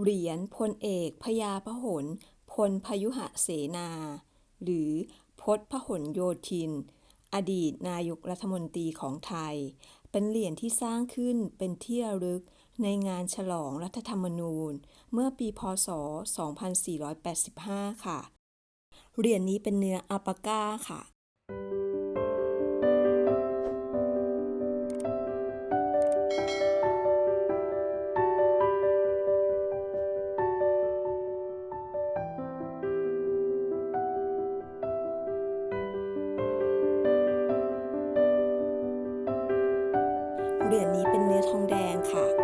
เหรียญพลเอกพญาพหลพลพยุหเสนา หรือพจน์พหลโยธิน อดีตนายกรัฐมนตรีของไทย เป็นเหรียญที่สร้างขึ้นเป็นที่ระลึกในงานฉลองรัฐธรรมนูญ เมื่อปีพ.ศ.2485 ค่ะ เหรียญนี้เป็นเนื้ออัลปาก้าค่ะ เหรียญนี้เป็นเนื้อทองแดงค่ะ